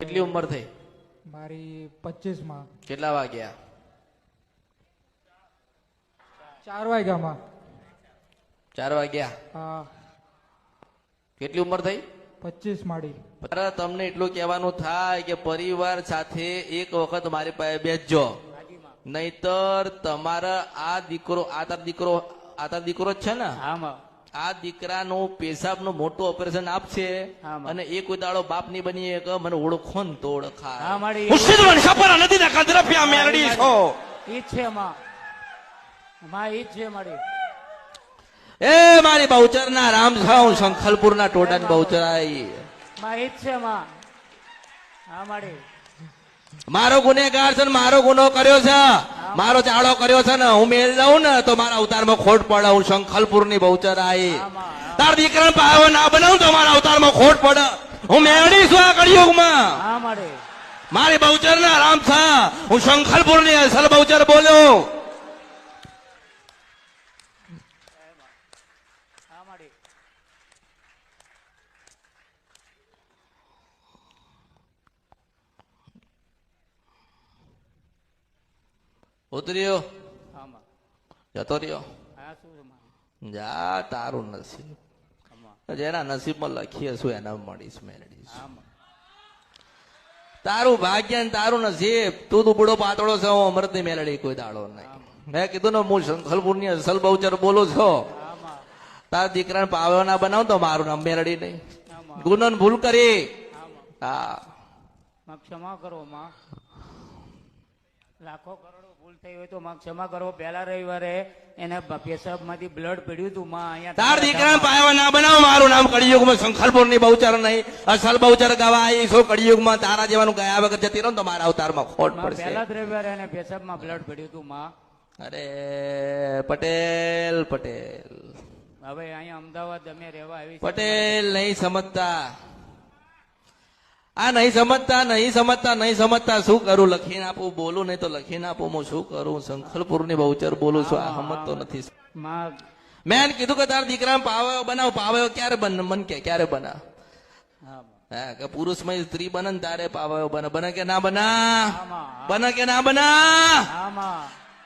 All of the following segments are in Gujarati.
કેટલી ઉંમર થઈ? મારી પચીસમાં. કેટલા વાગ્યા? ચાર વાગ્યામાં. ચાર વાગ્યા? હા. કેટલી ઉંમર થઈ? પચીસ માડી. મારે તમને એટલું કહેવાનું થાય કે પરિવાર સાથે એક વખત મારી પાસે બેસજો. નહીતર તમારા આ દીકરો આ તાર દીકરો આ તાર દીકરો જ છે ને? આમાં આ દીકરાનું પેશાબનું મોટું ઓપરેશન આપશે અને એ કોઈ દાડો બાપની બની મને ઓળખો ને તો હા કંદરફિયા છો. ઈ છે માં. માં ઈ છે મારી. એ મારી બહુચર ના રામ હું શંખલપુર ના ટોડા બહુચર આઈ માં ઈ છે માં. હા મારી. મારો ગુનેગાર છે મારો ગુનો કર્યો છે. મારો ચાળો કર્યો છે ને હું મેલ જાઉં ને તો મારા અવતારમાં ખોટ પડે. હું શંખલપુરની બહુચર આવી તાર દીકરા પાવ ના બનાવું તો મારા અવતારમાં ખોટ પડે. હું મેળડી છું આ કળિયુગમાં. મારી. મારી બહુચર ના રામ છે. હું શંખલપુરની અસલ બહુચર બોલ્યો હા મારી ઉતર્યો જતો રહ્યો. શું જા તારું નસીબ. જેના નસીબમાં લખીએ છું એના મળીશ મેળવીશ તારું ભાગ્ય ને તારું નસીબ. તું તું બુડો પાતળો છે હું અમૃતની મેલડી કોઈ દાડો નહીં. મેં કીધું ને હું શંખલપુરની અસલ બહુચર બોલું છો. તારા દીકરાને પાવ્યો ના બનાવ તો મારું નામ મેલડી નહીં. ગુનો ભૂલ કરી. હા. ક્ષમા કરો માં. લાખો કરોડો ભૂલ થઈ હોય તો માં ક્ષમા કરો. પહેલા રવિવારે એને પેશાબમાંથી બ્લડ પડ્યું હતું. માં અહીંયા તાર દીકરા પાવ્યો ના બનાવ. મારું નામ કળિયુગમાં શંખલપુરની બહુચર નહીં. અસલ બહુચર ગવાઈ છો. કળિયુગમાં તારા જેવાનું ગયા વગર જતી રહો ને તો મારા અવતારમાં ખોટ પડશે. પહેલા રવિવારે એને પેશાબમાં બ્લડ પડ્યું હતું માં. અરે પટેલ પટેલ. હવે અહીંયા અમદાવાદ અમે રહેવા આવી પટેલ નહીં સમજતા. આ નહીં સમજતા નહીં સમજતા નહીં સમજતા. શું કરું? લખીને આપું બોલું નહીં તો લખીને આપું. હું શું કરું? શંખલપુરની બહુચર બોલું છું. આ સમજતો નથી. માં કીધું કે તારા દીકરા પાવયો બનાવ. પાવયો ક્યારે બન મન કે ક્યારે બના? હા કે પુરુષમય સ્ત્રી બને ને તારે પાવ્યો બને. બને કે ના બના? બને કે ના બના?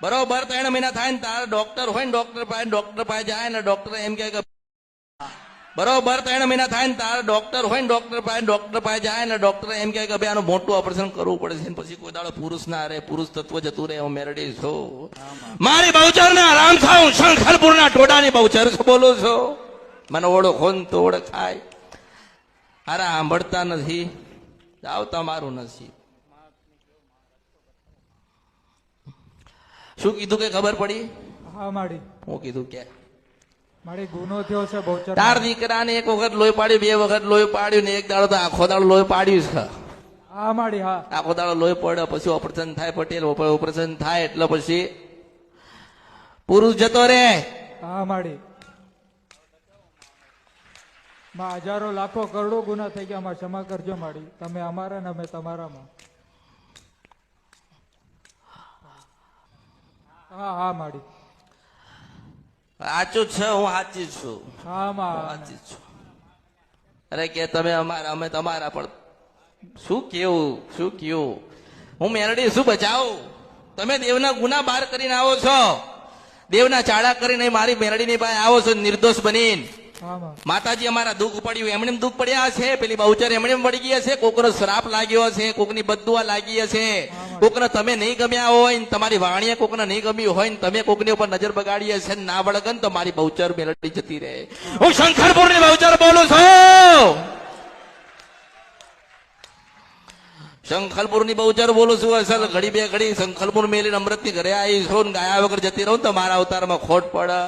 બરોબર ત્રણ મહિના થાય ને તારે ડોક્ટર હોય ને ડોક્ટર પાસે ડોક્ટર પાસે જાય ને ડોક્ટર એમ કે બરોબર ત્રણ મહિના થાય ને તારે ડોક્ટર હોય ને ડોક્ટર પાસે ડોક્ટર પાસે જાય ને ડોક્ટર એમ કહે કે ભાઈ આનું મોટું ઓપરેશન કરવું પડે છે પછી કોઈ દાડો પુરુષ ના રહે પુરુષ તત્વ જતું રહે હું મેરડી છું. મારી બહુચર ને આરામ થાઉં શંખલપુર ના ટોડાની બહુચર બોલો છો. મને ઓળખો ને તો ઓળખાય હારા સાંભળતા નથી જાવ તમારું નસીબ શું કીધું કે ખબર પડી? હા માડી હું કીધું કે મારી ગુનો થયો છે બહુચર તાર દીકરાને એક વખત લોહી પાડ્યું બે વખત લોહી પાડ્યું ને એક દાડો તો આખો દાડો લોહી પાડ્યું છે. હા માડી હા. આખો દાડો લોહી પડ્યો પછી ઓપરેશન થાય પટેલ ઓપરેશન થાય એટલે પછી પુરુષ જતો રે હા માડી માં હજારો લાખો કરોડો ગુના થઈ ગયા માં ક્ષમા કરજો માડી તમે અમારા ને અમે તમારામાં. હા હા માડી સાચું છે હું સાચી છું. સાચી છું. અરે કે તમે અમારા અમે તમારા પણ શું કેવું શું કેવું? હું મેરડી શું બચાવું? તમે દેવના ગુના બહાર કરીને આવો છો. દેવના ચાળા કરીને મારી મેરડીની પાસે આવો છો નિર્દોષ બનીને. માતાજી અમારા દુઃખ પડ્યું એમણે એમ દુઃખ પડ્યા છે પેલી બહુચર એમણે એમ પડી ગયા છે કોકનો શ્રાપ લાગ્યો છે કોકની બદુઆ લાગી હશે. કોકને તમે નહીં ગમ્યા હોય ને તમારી વાણીએ કોકને નહીં ગમ્યું હોય ને તમે કોકની ઉપર નજર બગાડી હશે ને ના વળગન તો મારી બહુચર મેલડી જતી રહે. હું શંકરપુરની બહુચર બોલું છું. શંખલપુરની બહુચર બોલું છું અસલ ઘડી બે ઘડી શંખલપુર મેલીને અમૃતની ઘરે આવી છું ગાયા વગર જતી રહું તો મારા અવતારમાં ખોટ પડે.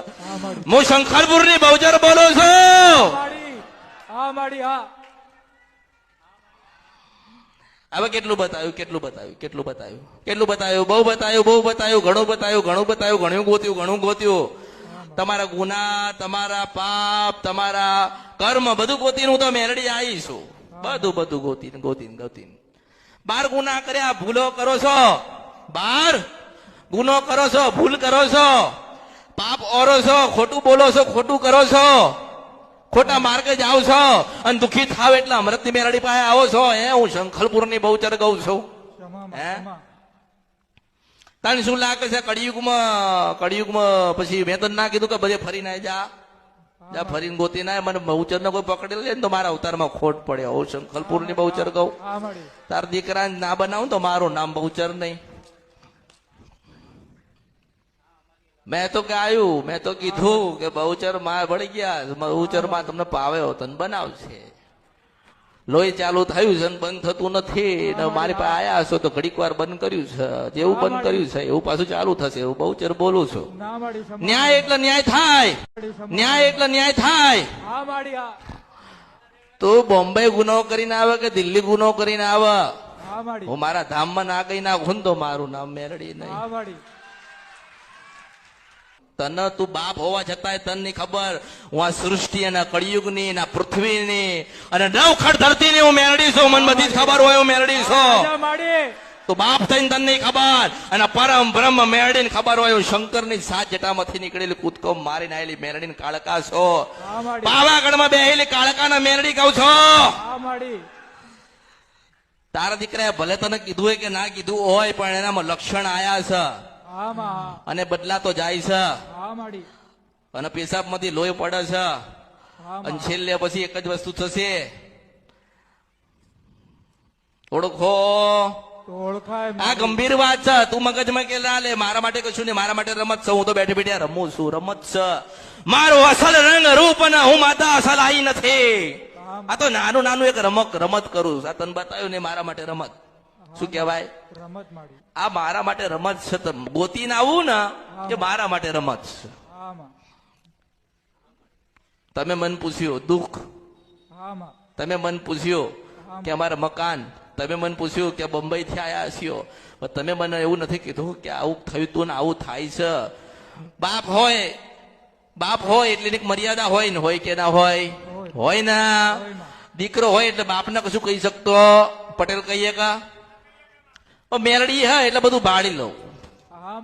હું શંખલપુરની બહુચર બોલું છું. હા માડી હા. હવે કેટલું બતાવ્યું કેટલું બતાવ્યું કેટલું બતાવ્યું? કેટલું બતાવ્યું? બહુ બતાવ્યું બહુ બતાવ્યું, ઘણું બતાવ્યું ઘણું બતાવ્યું, ઘણું ગોત્યું ઘણું ગોત્યું. તમારા ગુના, તમારા પાપ, તમારા કર્મ, બધું ગોતીને હું તો મેરડી આવી છું. બધું બધું ગોતીને ગોતીને ગોતીને. બાર ગુના કર્યા, ભૂલો કરો છો. બાર ગુનો કરો છો, ભૂલ કરો છો. પાપ ઓરો છો, ખોટું બોલો છો, ખોટું કરો છો. ખોટા માર્ગે જાવ છો અને દુઃખી થાવ એટલે અમૃતની મેરડી પાસે આવો છો. હે હું શંખલપુરની બહુચર ગઉ છું. હે? તને શું લાગે છે કળિયુગમાં કળિયુગમાં પછી મેં તને ના કીધું કે બધે ફરીને જા? જા ફરીને ગોતી ના મને બહુચર ને કોઈ પકડી લે ને તો મારા અવતારમાં ખોટ પડે. હું શંખલપુરની બહુચર કહું હા તાર દીકરા ના બનાવું તો મારું નામ બહુચર નહીં. મેં તો ગાયું મેં તો કીધું કે બહુચરમાં ભળી ગયા. બહુચરમાં તમને પાવ્યો તન બનાવશે. લોહી ચાલુ થયું છે બંધ થતું નથી. ને મારી પાસે આયા હશો તો ઘડીક વાર બંધ કર્યું છે. જેવું બંધ કર્યું છે એવું પાછું ચાલુ થશે. એવું બહુચર બોલું છું. ન્યાય એટલે ન્યાય થાય. ન્યાય એટલે ન્યાય થાય. તું બોમ્બે ગુનો કરીને આવે કે દિલ્હી ગુનો કરીને આવે? હું મારા. ધામમાં ના ગઈ નાખું ને તો મારું નામ મેરડી નહીં. તને તું બાપ હોવા છતાંય તને નહીં ખબર. હું આ સૃષ્ટિ અને કળિયુગની આ પૃથ્વીની અને નવખડ ધરતીની હું મેરડી છું. મને બધી જ ખબર હોય હું મેળડી છું. તું બાપ થઈને તને ખબર અને પરમ બ્રહ્મ મેળડીને ખબર હોય હું શંકરની સાત જટામાંથી નીકળેલી કૂદકો મારીને આવેલી મેરડીને કાળકા છો. પાવાગઢમાં બેહેલી કાળકાના મેરડી કહું છો. તારા દીકરાએ ભલે તને કીધું હોય કે ના કીધું હોય પણ એનામાં લક્ષણ આયા છે. અને બદલાતો જાય છે. અને પેશાબમાંથી લોહી પડે છે. અને છેલ્લે પછી એક જ વસ્તુ થશે. ઓળખો. આ ગંભીર વાત છે. તું મગજમાં કે ના લે મારા માટે કશું નહીં મારા માટે રમત છે. હું તો બેઠી બેઠી રમું છું. રમત છે. મારો અસલ રંગ રૂપ ને હું માતા અસલ આઈ નથી. આ તો નાનું નાનું એક રમત રમત કરું છું. આ તને બતાવ્યું ને મારા માટે રમત. શું કહેવાય? રમત આ મારા માટે રમત છે તો ગોતીને આવું ને કે મારા માટે રમત છે? તમે મન પૂછ્યું દુઃખ? તમે મન પૂછ્યું કે અમારા મકાન? તમે મને પૂછ્યું કે બંબઈ થી આયા પણ તમે મને એવું નથી કીધું કે આવું થયું તું ને આવું થાય છે. બાપ હોય બાપ હોય એટલે એક મર્યાદા હોય ને હોય કે ના હોય? હોય ને. દીકરો હોય એટલે બાપને કશું કહી શકતો? પટેલ કહીએ કા? મેરડી હે, એટલે બધું ભાળી લઉં. હા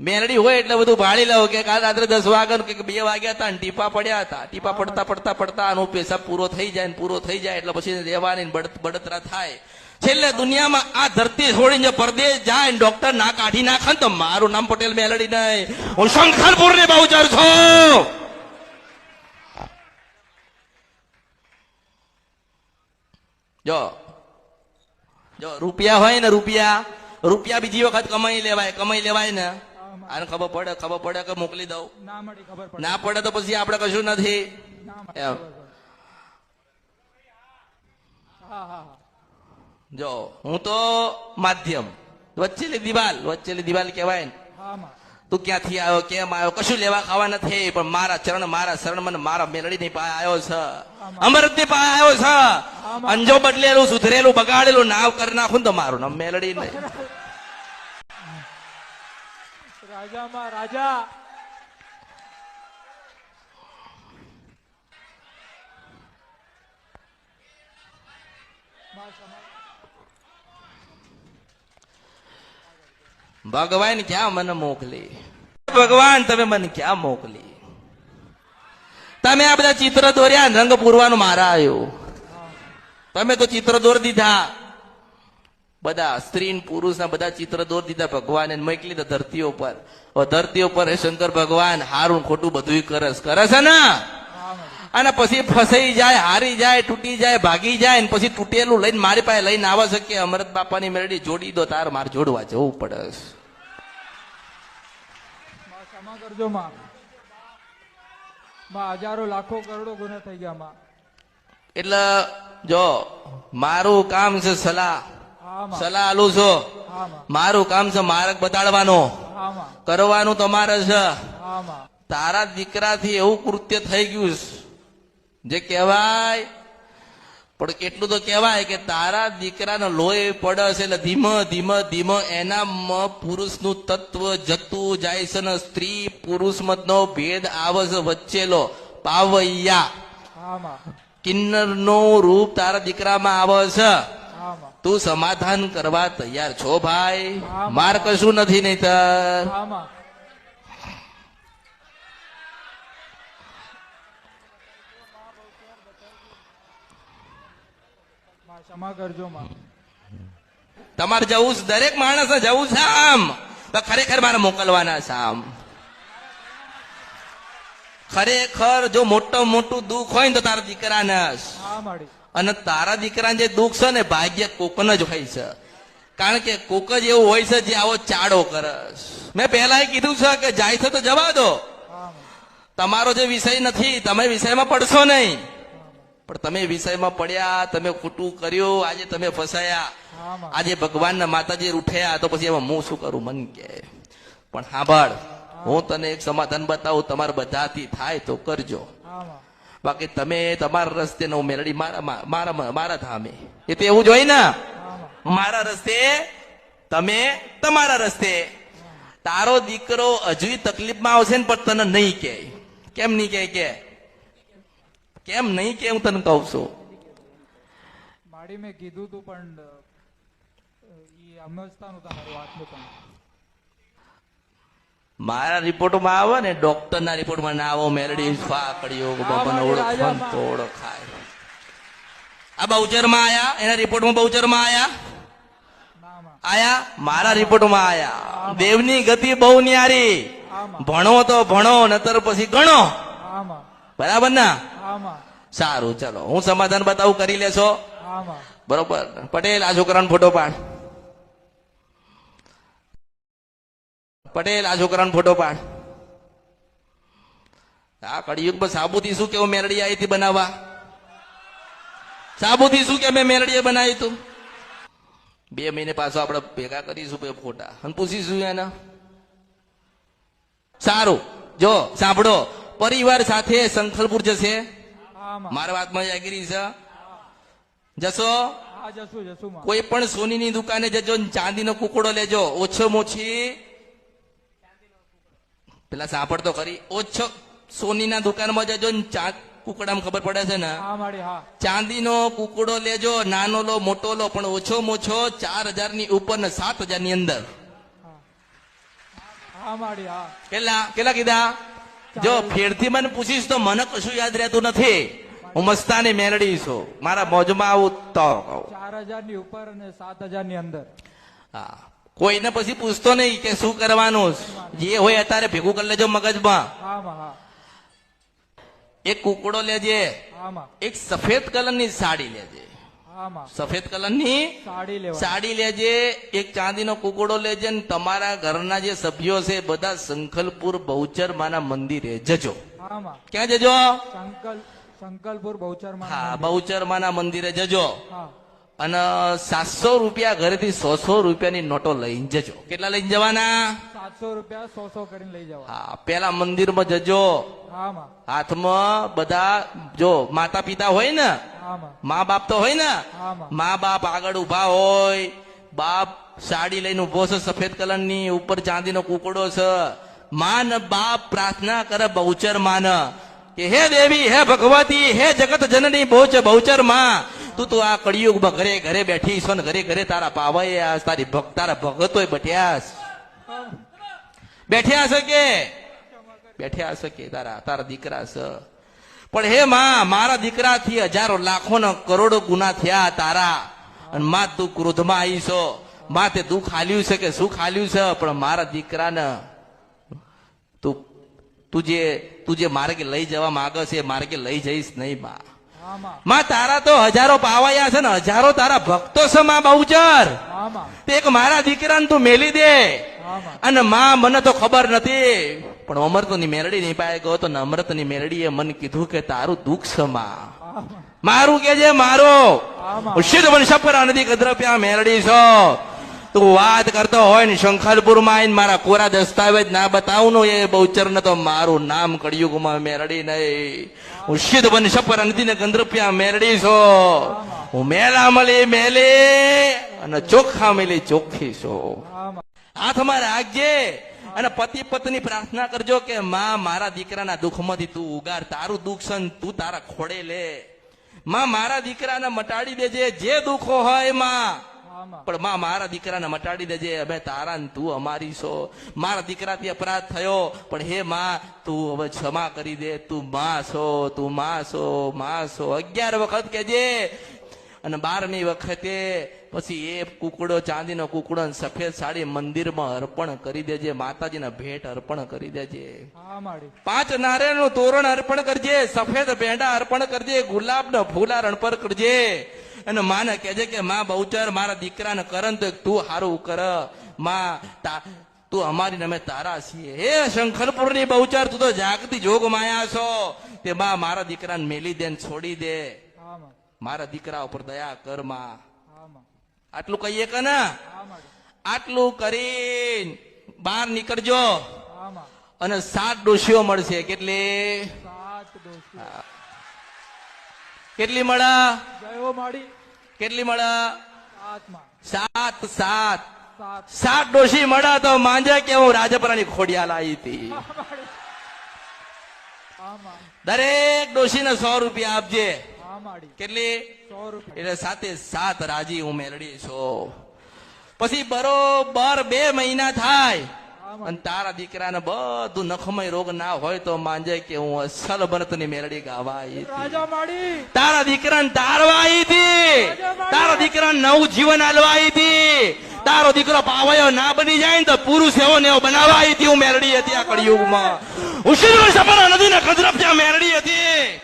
મેરડી હોય એટલે બધું ભાળી લઉં કે કાલ રાત્રે દસ વાગ્યા કે બે વાગ્યા હતા ને ટીપા પડ્યા હતા. ટીપા પડતા પડતા પડતા આનો પેશાબ પૂરો થઈ જાય ને પૂરો થઈ જાય એટલે પછી રહેવાની બળતરા થાય. છેલ્લે દુનિયામાં આ ધરતી છોડીને પરદેશ જાય ને ડોક્ટર ના કાઢી નાખે તો મારું નામ પટેલ મેલડી નહીં. હું શંખરપુર ને બહુચર છું. જો જો રૂપિયા હોય ને રૂપિયા રૂપિયા બીજી વખત કમાઈ લેવાય કમાઈ લેવાય ને. આને ખબર પડે ખબર પડે કે મોકલી દઉં. ના પડે. તો પછી આપણે કશું નથી. જો હું તો માધ્યમ. વચ્ચેલી દિવાલ વચ્ચેલી દિવાલ કહેવાય ને. તું ક્યાંથી આવ્યો કેમ આવ્યો કશું લેવા ખાવા નથી પણ મારા ચરણ મારા શરણ મને મારા મેલડી ની પાસે આવ્યો છે. અમૃતની પાસે આવ્યો છે. અંજો બદલેલું સુધરેલું બગાડેલું નાવ કરી નાખું તો મારું નામ મેલડી ને રાજામાં રાજા. ભગવાન ક્યાં મને મોકલી? ભગવાન તમે મને ક્યાં મોકલી? તમે આ બધા ચિત્ર દોર્યા રંગ પૂરવાનું મારા આવ્યું તમે તો ચિત્ર દોર દીધા. બધા સ્ત્રી પુરુષના બધા ચિત્ર દોર દીધા ભગવાને મોકલી દીધા ધરતી ઉપર ધરતી ઉપર હે શંકર ભગવાન હારું ખોટું બધું કરસ કરે છે ને? અને પછી ફસાઈ જાય હારી જાય તૂટી જાય ભાગી જાય ને પછી તૂટેલું લઈને મારી પાસે લઈને આવે છે કે અમૃત બાપાની મેરડી જોડી દો તાર મારે જોડવા જવું પડે કરજો માં હજારો લાખો કરોડો ગુના થઈ ગયા માં. એટલે જો મારું કામ છે સલાહ. સલાહ આલું છો. મારું કામ છે માર્ગ બતાડવાનો. કરવાનું તમારે છે. તારા દીકરાથી એવું કૃત્ય થઈ ગયું છે. જે કહેવાય પણ કેટલું તો કહેવાય કે તારા દીકરાનો લોહી પડે છે એટલે ધીમે ધીમે ધીમે એનામાં પુરુષનું તત્વ જતું જાય છે ને સ્ત્રી પુરુષ મતનો ભેદ આવે છે વચ્ચેલો. પાવૈયા. કિન્નરનો રૂપ તારા દીકરામાં આવે છે. તું સમાધાન કરવા તૈયાર છો ભાઈ. માર કશું નથી નહીતર. કરજો તમારે જવું દરેક માણસ જવું છે આમ. તો ખરેખર મારે મોકલવાના છે આમ. ખરેખર જો મોટું મોટું દુઃખ હોય ને તો તારા દીકરાને. અને તારા દીકરાને જે દુઃખ છે ને ભાગ્ય કોકને જ હોય છે. કારણ કે કોક જ એવું હોય છે જે આવો ચાડો કરે. મેં પહેલા કીધું છે કે જાય છે તો જવા દો. તમારો જે વિષય નથી તમે વિષયમાં પડશો નહીં. પણ તમે વિષયમાં પડ્યા તમે ખોટું કર્યું આજે તમે ફસાયા. આજે ભગવાનના માતાજી રૂઠ્યા તો પછી એમાં હું શું કરું મન કે. પણ સાંભળ હું તને એક સમાધાન બતાવું તમારે બધાથી થાય તો કરજો. બાકી તમે તમારા રસ્તે નો મેળડી મારા મારા મારા ધામે. એ તો એવું જ હોય ને? મારા રસ્તે તમે તમારા રસ્તે. તારો દીકરો હજુ તકલીફમાં આવશે ને પણ તને નહીં કે કેમ નહીં કે કે? કેમ નહીં કે હું તને કહું છું? માડી મેં કીધું તું પણ સમજતા નહોતા મારી વાતનું પણ. મારા રિપોર્ટમાં આવે ને ડોક્ટરના રિપોર્ટમાં ના આવો મેલડી ફાકડીઓ બાબાને ઓળખો ને તો ઓળખાય આ બહુચરમાં આયા? એના રિપોર્ટમાં બહુચરમાં આયા? આયા? મારા રિપોર્ટમાં આયા. દેવની ગતિ બહુ ન્યારી. ભણો તો ભણો નતર પછી ગણો. બરાબર ના? સારું ચલો. હું સમાધાન બતાવું કરી લેશો? બરોબર. પટેલ આ છોકરાનો ફોટો પાડ. પટેલ આ છોકરાનો ફોટો પાડ. આ કળિયુગમાં સાબુથી શું કેવું મેરડી આવી હતી બનાવવા? સાબુથી શું કે મેં મેરડીએ બનાવી તું બે મહિને પાછો આપણે ભેગા કરીશું બે ફોટા. અને પૂછીશું એના. સારું. જો સાંભળો. પરિવાર સાથે સંખલપુર જશે? મારા વાતમાં જાગીરી છે? જશો? કોઈ પણ સોનીની દુકાને જજો ને ચાંદીનો કુકડો લેજો. ઓછો મોછી પેલા સાંભળ તો ખરી. ઓછો સોનીના દુકાનમાં જજો ને ચા કુકડામાં ખબર પડે છે ને? ચાંદીનો કુકડો લેજો નાનો લો મોટો લો પણ ઓછો મોછો ચાર હજારની ઉપર ને સાત હજારની અંદર કેટલા કેટલા કીધા? જો ફેરથી મને પૂછીશ તો મને કશું યાદ રહેતું નથી. હું મસ્તાની મેલડી છું. મારા મોજમાં આવું તો. ચાર હજારની ઉપર અને સાત હજારની અંદર. હા. કોઈને પછી પૂછતો નહીં કે શું કરવાનું જે હોય અત્યારે ભેગું કરી લેજો મગજમાં. એક કુકડો લેજે. એક સફેદ કલરની સાડી લેજે. સફેદ કલરની સાડી લેજે. એક ચાંદીનો કુકડો લેજે ને તમારા ઘરના જે સભ્યો છે બધા સંખલપુર બહુચર માના મંદિરે જજો. ક્યાં જજો? સંકલ સંકલપુર બહુચર હા બહુચર માના મંદિરે જજો. હા. અને સાતસો રૂપિયા ઘરેથી સો સો રૂપિયાની નોટો લઈને જજો. કેટલા લઈને જવાના? સાતસો રૂપિયા સો સો કરીને લઈ જવા હા પેલા મંદિરમાં જજો. હાથમાં બધા જો માતા પિતા હોય ને માં બાપ તો હોય ને મા બાપ આગળ ઊભા હોય બાપ સાડી લઈને ઊભો છે સફેદ કલરની ઉપર ચાંદીનો કુકડો છે. માન ને બાપ પ્રાર્થના કરે બહુચર માન કે હે દેવી હે ભગવતી હે જગત જનની બહુચ બહુચરમાં તું તો આ કળિયુગમાં ઘરે ઘરે બેઠી છો ને ઘરે ઘરે તારા પાવૈયા તારી ભક્ત તારા ભગતો બેઠ્યાસ બેઠ્યા છે બેઠ્યા છે તારા તારા દીકરા છે. પણ હે માં, મારા દીકરાથી હજારો લાખો ને કરોડો ગુના થયા તારા. અને માં તું ક્રોધમાં આવી છો. માં તે દુઃખ હાલ્યું છે કે સુખ હાલ્યું છે, પણ મારા દીકરાને તું તું જે તું જે માર્ગે લઈ જવા માંગે છે એ માર્ગે લઈ જઈશ નહીં, માં. માં તારા તો હજારો પાવાયા છે ને હજારો તારા ભક્તો છે માં બહુચર. એક મારા દીકરાને તું મેલી દે. અને માં મને તો ખબર નથી. પણ અમૃતની મેરડી નહીં પાય ગયો તો ને અમૃતની મેરડીએ મને કીધું કે તારું દુઃખ છે માં. મારું કે જે મારો? સિદ્ધ વંશ પર નદી કદ્રપ્યા મેરડી છો. તું વાત કરતો હોય ને શંખલપુરમાં આવીને મારા કોરા દસ્તાવેજ ના બતાવું ને, એ બહુચર તો મારું નામ કળિયુગમાં મેરડી નહીં. હું સિદ્ધ વંશ પર નદી ને ગંદ્રપ્યા મેરડી છો. હું મેલા મળી મેલે અને ચોખ્ખા મેલી ચોખ્ખી છો. હાથમાં રાખજે અને પતિ પત્ની પ્રાર્થના કરજો કે માં મારા દીકરાના દુઃખમાંથી તું ઉગાર, તારું દુઃખ છે તું તારા ખોડે લે. માં મારા દીકરાને મટાડી દેજે. જે દુઃખો હોયમાં. પણ માં મારા દીકરાને મટાડી દેજે. અમે તારા ને તું અમારી છો. મારા દીકરાથી અપરાધ થયો. પણ હે માં તું હવે ક્ષમા કરી દે. તું માં છો તું માં છો માં છો. અગિયાર વખત કેજે અને બારમી વખતે પછી એ કુકડો ચાંદીનો કુકડો અને સફેદ સાડી મંદિરમાં અર્પણ કરી દેજે. માતાજીના ભેટ અર્પણ કરી દેજે. પાંચ નારિયેળનું તોરણ અર્પણ કરજે. સફેદ ભેંડા અર્પણ કરજે. ગુલાબનો ફૂલા અર્પણ કરજે. અને માને કહેજે કે માં બહુચર મારા દીકરાને કરન તો તું સારું કર. માં તું અમારી અમે તારા છીએ. હે શંખરપુરની બહુચર તું તો જાગતી જોગ માયા છો. તે માં મારા દીકરાને મેલી દે ને છોડી દે. મારા દીકરા ઉપર દયા કરમાં. આટલું કહીએ કે ને? આટલું કરી બહાર નીકળજો. અને સાત ડોશીઓ મળશે. કેટલી? સાત કેટલી મળા? કેટલી મળા? સાત સાત સાત. સાત. સાત ડોશી મળા તો માંજે કે હું રાજપરાની ખોડિયાલ આવી હતી. દરેક ડોશીને સો રૂપિયા આપજે. કેટલી? સો રૂપિયા. એટલે સાથે સાત રાજી હું મેળડી છું. પછી બરોબર બે મહિના થાય. અને તારા દીકરાને બધું નખમય રોગ ના હોય તો માંજે કે હું અસલ ગાવા આવી હતી. રાજા માડી. તારા દીકરાને તારવા આવી હતી તારા દીકરાને નવું જીવન આલવા આવી હતી. તારો દીકરો પાવયો ના બની જાય ને તો પુરુષ એવો ને એવો બનાવવા આવી હતી હું મેરડી હતી આ કળિયુગમાં. ઉશીર સપના નદી ને કદરપ ત્યાં મેરડી હતી.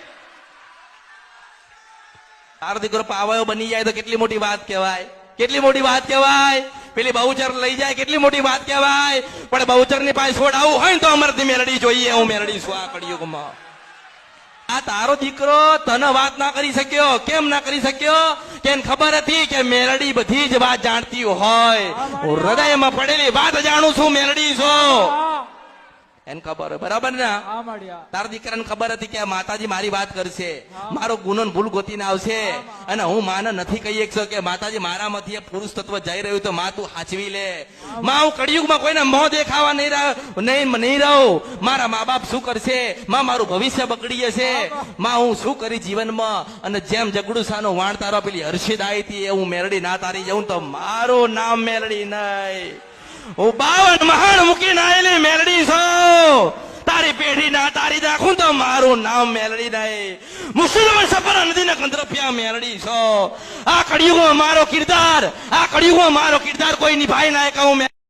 તારો દીકરો પાવયો બની જાય તો કેટલી મોટી વાત કહેવાય? કેટલી મોટી વાત કહેવાય? પેલી બહુચર લઈ જાય કેટલી મોટી વાત કહેવાય. પણ બહુચરની પાસે છોડાવવું હોય ને તો અમારાથી મેરડી જોઈએ હું મેરડી છું આ કળિયુગમાં. આ તારો દીકરો તને વાત ના કરી શક્યો કેમ ના કરી શક્યો? કે ખબર હતી કે મેલડી બધી જ વાત જાણતી હોય. હૃદયમાં પડેલી વાત જાણું છું મેલડી છું. એને ખબર બરાબર ને? તારા દીકરાને ખબર હતી કે માતાજી મારી વાત કરશે. મારો ગુનો ભૂલ ગોતીને આવશે. અને હું માને નથી કહી શકતો કે માતાજી મારામાંથી પુરુષ તત્વ જઈ રહ્યું તો માં તું હાચવી લે. માં હું કળિયુગમાં કોઈને મોં દેખાવા નહીં રહ્યો નહીં નહીં રહું. મારા મા બાપ શું કરશે? માં મારું ભવિષ્ય બગડી જશે. માં હું શું કરી જીવનમાં? અને જેમ જગડુ સાનો વાણ તારો પેલી હર્ષિદ આવી હતી એ હું મેરડી ના તારી જઉં તો મારું નામ મેરડી નહીં. હું બાવન મહાન મૂકીને આવેલી મેલડી છો. તારી પેઢી ના તારી નાખું તો મારું નામ મેલડી નહીં. મુસલમાન સફર નદી ને કંદ્રફિયા મેલડી છો. આ કળિયુગમાં મારો કિરદાર, આ કળિયુગમાં મારો કિરદાર કોઈ નિભાઈ ના કહું